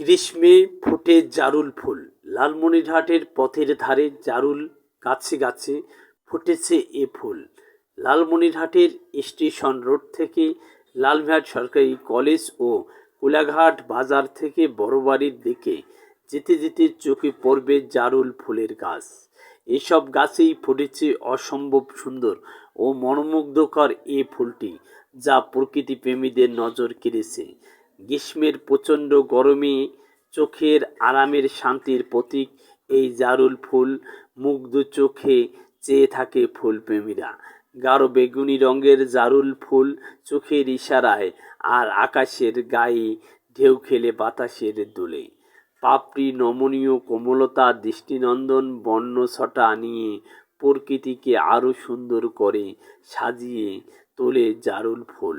গ্রীষ্মে ফোটে জারুল ফুল। লালমনিরহাটের পথের ধারে জারুল গাছে গাছে ফুটেছে এ ফুল। লালমনিরহাটের স্টেশন রোড থেকে লালমিহাট সরকারি কলেজ ও কোলাঘাট বাজার থেকে বড়বাড়ির দিকে যেতে যেতে চোখে পড়বে জারুল ফুলের গাছ। এসব গাছেই ফুটেছে অসম্ভব সুন্দর ও মনোমুগ্ধকর এ ফুলটি, যা প্রকৃতি প্রেমীদের নজর কেড়েছে। গ্রীষ্মের প্রচণ্ড গরমে চোখের আরামের শান্তির প্রতীক। এই জারুল ফুল মুগ্ধ চোখে চেয়ে থাকে ফুলপ্রেমীরা গাঢ় বেগুনি রঙের জারুল ফুল চোখের ইশারায় আর আকাশের গায়ে ঢেউ খেলে বাতাসের দোলে। পাপড়ি, নমনীয় কোমলতা, দৃষ্টিনন্দন, বর্ণ ছটা নিয়ে প্রকৃতিকে আরও সুন্দর করে সাজিয়ে তোলে জারুল ফুল।